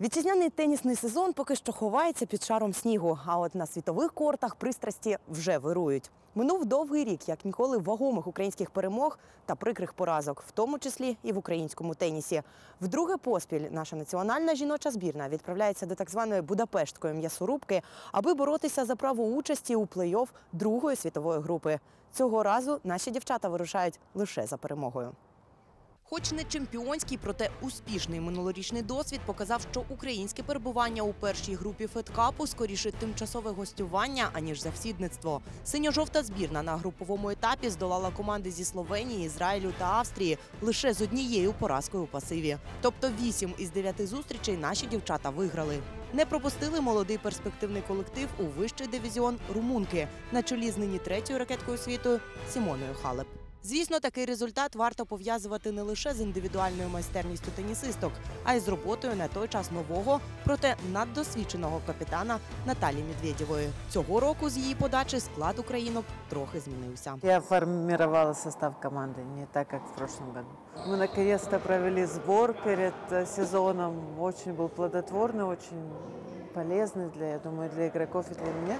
Вітчизняний тенісний сезон поки що ховається під шаром снігу. А от на світових кортах пристрасті вже вирують. Минув довгий рік, як ніколи, вагомих українських перемог та прикрих поразок, в тому числі і в українському тенісі. Вдруге поспіль наша національна жіноча збірна відправляється до так званої Будапештської м'ясорубки, аби боротися за право участі у плей-офф другої світової групи. Цього разу наші дівчата вирушають лише за перемогою. Хоч не чемпіонський, проте успішний минулорічний досвід показав, що українське перебування у першій групі Федкапу скоріше тимчасове гостювання, аніж завсідництво. Синьо-жовта збірна на груповому етапі здолала команди зі Словенії, Ізраїлю та Австрії лише з однією поразкою у пасиві. Тобто вісім із дев'яти зустрічей наші дівчата виграли. Не пропустили молодий перспективний колектив у вищий дивізіон румунки на чолі з нині третьою ракеткою світу Сімоною Халеп. Звісно, такий результат варто пов'язувати не лише з індивідуальною майстерністю тенісисток, а й з роботою на той час нового, проте наддосвідченого капітана Наталі Медведєвої. Цього року з її подачі склад українок трохи змінився. Я формировала состав команды не так, как в прошлом году. Мы наконец-то провели сбор перед э, сезоном. Очень был плодотворный, очень полезный для, я думаю, для игроков и для меня.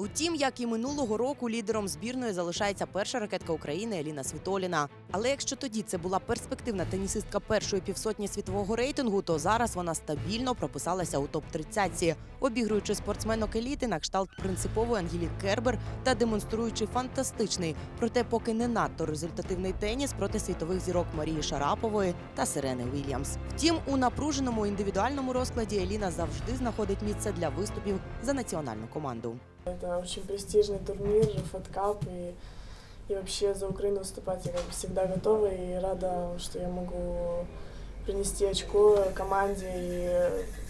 Утім, як і минулого року, лідером збірної залишається перша ракетка України Еліна Світоліна. Але якщо тоді це була перспективна тенісистка першої півсотні світового рейтингу, то зараз вона стабільно прописалася у топ 30 обігруючи спортсменок еліти на кшталт принципової Ангелік Кербер та демонструючи фантастичний, проте поки не надто результативний теніс проти світових зірок Марії Шарапової та Сирени Вільямс. Втім, у напруженому індивідуальному розкладі Еліна завжди знаходить місце для виступів за національну команду. Это очень престижный турнир, фэткап, и, и вообще за Украину выступать я как бы всегда готова и рада, что я могу принести очко команде и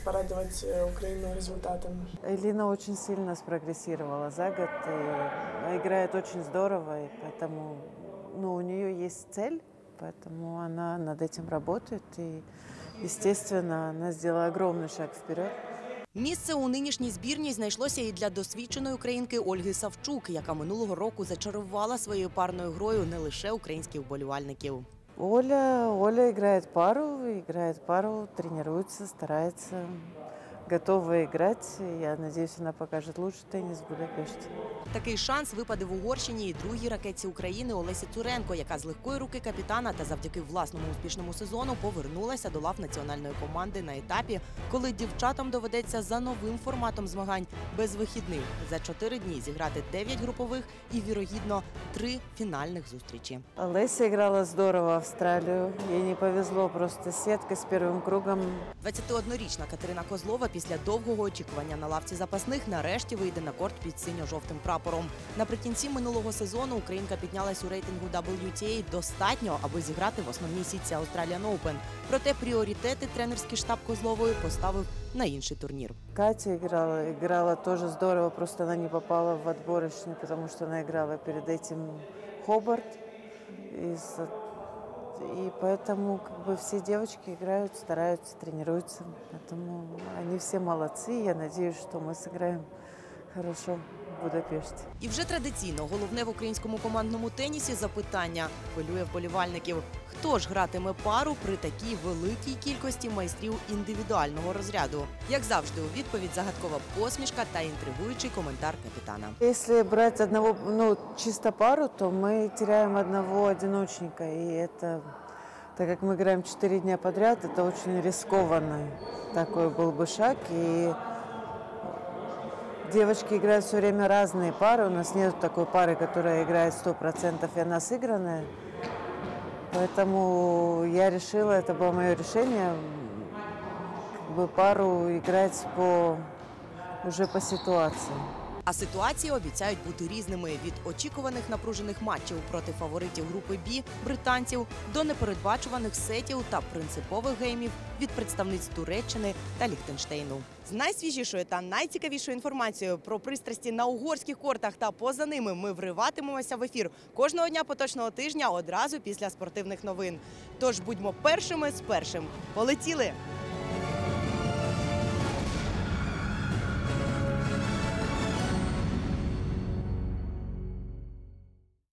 порадовать э, Украину результатом. Элина очень сильно спрогрессировала за год и играет очень здорово, и поэтому ну, у нее есть цель, поэтому она над этим работает, и, естественно, она сделала огромный шаг вперед. Місце у нинішній збірній знайшлося і для досвідченої українки Ольги Савчук, яка минулого року зачарувала своєю парною грою не лише українських вболівальників. Оля, Оля грає пару, грає пару, тренується, старается, готова играть. Я надеюсь, она покажет лучший теннис в Будапеште. Такий шанс випаде в Угорщині і другій ракетці України Олесі Цуренко, яка з легкої руки капітана та завдяки власному успішному сезону повернулася до лав національної команди на етапі, коли дівчатам доведеться за новим форматом змагань без вихідних за чотири дні зіграти дев'ять групових і вірогідно три фінальних зустрічі. Леся играла здорово в Австралию. Ей не повезло просто с сеткой, с первым кругом. 21-річна Катерина Козлова після довгого очікування на лавці запасних нарешті вийде на корт під синьо-жовтим прапором. Наприкінці минулого сезону Українка піднялась у рейтингу WTA достатньо, аби зіграти в основній сітці Australian Open. Проте пріоритети тренерський штаб Козлової поставив на інший турнір. Катя играла, играла тоже здорово, просто она не попала в отборочный, потому что она играла перед этим Хобарт. И, с- и поэтому как бы все девочки играют, стараются, тренируются. Поэтому они все молодцы. Я надеюсь, что мы сыграем хорошо в Будапеште. І вже традиційно головне в українському командному тенісі запитання хвилює вболівальників. Хто ж гратиме пару при такій великій кількості майстрів індивідуального розряду? Як завжди, у відповідь загадкова посмішка та інтригуючий коментар капітана. Если брать одного, ну, чисто пару, то мы теряем одного одиночника. И это, так как мы играем 4 дня подряд, это очень рискованный такой был бы шаг. И девочки играют все время разные пары. У нас нет такой пары, которая играет 100% и она сыгранная. Поэтому я решила, это было мое решение, как бы пару играть по, уже по ситуации. А ситуації обіцяють бути різними від очікуваних напружених матчів проти фаворитів групи Бі британців до непередбачуваних сетів та принципових геймів від представниць Туреччини та Ліхтенштейну. З найсвіжішою та найцікавішою інформацією про пристрасті на угорських кортах та поза ними ми вриватимемося в ефір кожного дня поточного тижня одразу після спортивних новин. Тож будьмо першими з першим. Полетіли!